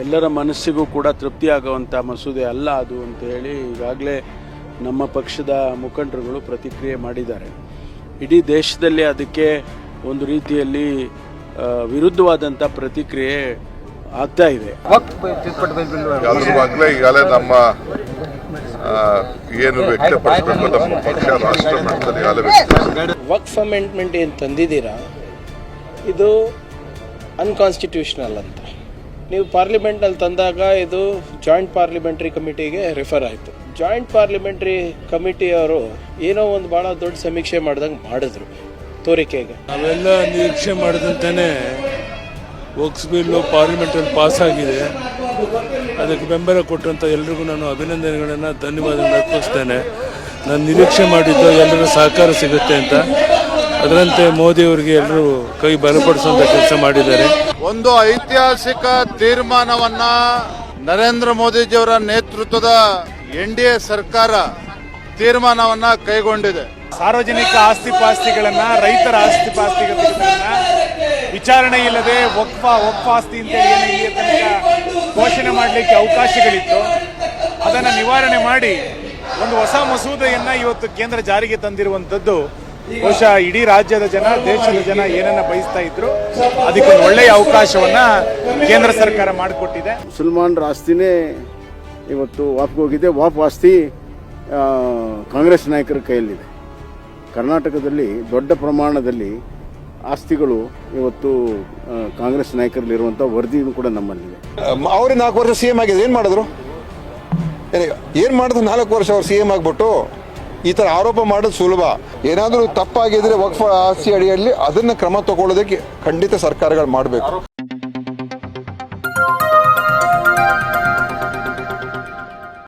ಎಲ್ಲರ ಮನಸ್ಸಿಗೂ ಕೂಡ ತೃಪ್ತಿಯಾಗುವಂಥ ಮಸೂದೆ ಅಲ್ಲ ಅದು ಅಂತ ಹೇಳಿ ಈಗಾಗಲೇ ನಮ್ಮ ಪಕ್ಷದ ಮುಖಂಡರುಗಳು ಪ್ರತಿಕ್ರಿಯೆ ಮಾಡಿದ್ದಾರೆ. ಇಡೀ ದೇಶದಲ್ಲಿ ಅದಕ್ಕೆ ಒಂದು ರೀತಿಯಲ್ಲಿ ವಿರುದ್ಧವಾದಂಥ ಪ್ರತಿಕ್ರಿಯೆ ಆಗ್ತಾ ಇದೆ. ಈಗಾಗಲೇ ನಮ್ಮ ಏನು ವ್ಯಕ್ತಪಡಿಸಬೇಕು ನಮ್ಮ ಪಕ್ಷ ರಾಷ್ಟ್ರ ಮಟ್ಟದಲ್ಲಿ ಈಗಾಗಲೇ ವ್ಯಕ್ತಪಡಿಸಿದೆ. ವಕ್ಫ್ ಅಮೆಂಡ್ಮೆಂಟ್ ಏನು ತಂದಿದ್ದೀರಾ? ಇದು ಅನ್ಕಾನ್ಸ್ಟಿಟ್ಯೂಷನಲ್ ಅಂತ. ನೀವು ಪಾರ್ಲಿಮೆಂಟ್ನಲ್ಲಿ ತಂದಾಗ ಇದು ಜಾಯಿಂಟ್ ಪಾರ್ಲಿಮೆಂಟ್ರಿ ಕಮಿಟಿಗೆ ರೆಫರ್ ಆಯಿತು. ಜಾಯಿಂಟ್ ಪಾರ್ಲಿಮೆಂಟ್ರಿ ಕಮಿಟಿಯವರು ಏನೋ ಒಂದು ಭಾಳ ದೊಡ್ಡ ಸಮೀಕ್ಷೆ ಮಾಡ್ದಂಗೆ ಮಾಡಿದ್ರು ತೋರಿಕೆಗೆ. ನಾವೆಲ್ಲ ನಿರೀಕ್ಷೆ ಮಾಡಿದಂತೆಯೇ ವಕ್ಸ್ ಬಿಲ್ಲು ಪಾರ್ಲಿಮೆಂಟಲ್ಲಿ ಪಾಸ್ ಆಗಿದೆ ಅದಕ್ಕೆ ಬೆಂಬಲ ಕೊಟ್ಟಂಥ ಎಲ್ರಿಗೂ ನಾನು ಅಭಿನಂದನೆಗಳನ್ನು, ಧನ್ಯವಾದಗಳನ್ನು ಅರ್ಪಿಸ್ತೇನೆ. ನಾನು ನಿರೀಕ್ಷೆ ಮಾಡಿದ್ದು ಎಲ್ಲರ ಸಹಕಾರ ಸಿಗುತ್ತೆ ಅಂತ. ಅದರಂತೆ ಮೋದಿ ಅವರಿಗೆ ಎಲ್ಲರೂ ಕೈ ಬಲಪಡಿಸುವಂತ ಕೆಲಸ ಮಾಡಿದ್ದಾರೆ. ಒಂದು ಐತಿಹಾಸಿಕ ತೀರ್ಮಾನವನ್ನ ನರೇಂದ್ರ ಮೋದಿಜಿಯವರ ನೇತೃತ್ವದ ಎನ್ ಡಿ ಎ ಸರ್ಕಾರ ತೀರ್ಮಾನವನ್ನ ಕೈಗೊಂಡಿದೆ. ಸಾರ್ವಜನಿಕ ಆಸ್ತಿ ಪಾಸ್ತಿಗಳನ್ನ ರೈತರ ಆಸ್ತಿ ಪಾಸ್ತಿಗಳನ್ನ ವಿಚಾರಣೆ ಇಲ್ಲದೆ ಒಪ್ಪ ಒಕ್ಫ ಆಸ್ತಿ ಅಂತ ಏನು ಇಲ್ಲಿಯ ತನಕ ಘೋಷಣೆ ಮಾಡಲಿಕ್ಕೆ ಅವಕಾಶಗಳಿತ್ತು. ಅದನ್ನ ನಿವಾರಣೆ ಮಾಡಿ ಒಂದು ಹೊಸ ಮಸೂದೆಯನ್ನ ಇವತ್ತು ಕೇಂದ್ರ ಜಾರಿಗೆ ತಂದಿರುವಂತದ್ದು ಬಹುಶಃ ಇಡೀ ರಾಜ್ಯದ ಜನ ದೇಶದ ಜನ ಏನನ್ನ ಬಯಸ್ತಾ ಇದ್ರು ಅದಕ್ಕೊಂದು ಒಳ್ಳೆಯ ಅವಕಾಶವನ್ನ ಕೇಂದ್ರ ಸರ್ಕಾರ ಮಾಡಿಕೊಟ್ಟಿದೆ. ಮುಸಲ್ಮಾನರ ಆಸ್ತಿನೇ ಇವತ್ತು ವಾಪ್ಗೋಗಿದೆ. ವಾಪ್ ಆಸ್ತಿ ಆ, ಕಾಂಗ್ರೆಸ್ ನಾಯಕರ ಕೈಯಲ್ಲಿದೆ. ಕರ್ನಾಟಕದಲ್ಲಿ ದೊಡ್ಡ ಪ್ರಮಾಣದಲ್ಲಿ ಆಸ್ತಿಗಳು ಇವತ್ತು ಕಾಂಗ್ರೆಸ್ ನಾಯಕರಲ್ಲಿರುವಂಥ ವರದಿಯೂ ಕೂಡ ನಮ್ಮಲ್ಲಿದೆ. ಅವ್ರಿಗೆ ನಾಲ್ಕು ವರ್ಷ ಸಿ ಎಂ ಆಗಿದೆ ಏನು ಮಾಡಿದ್ರು? ಏನ್- ಏನ್ ಮಾಡಿದ್ರು? ನಾಲ್ಕು ವರ್ಷ ಅವ್ರು ಸಿ ಎಂ ಆಗ್ಬಿಟ್ಟು ಈ ತರ ಆರೋಪ ಮಾಡೋದು ಸುಲಭ. ಏನಾದರೂ ತಪ್ಪಾಗಿದ್ರೆ ವಕ್ಫ ಆಸ್ತಿ ಅಡಿಯಲ್ಲಿ ಅದನ್ನ ಕ್ರಮ ತಗೊಳ್ಳೋದಕ್ಕೆ ಖಂಡಿತ ಸರ್ಕಾರಗಳು ಮಾಡಬೇಕು.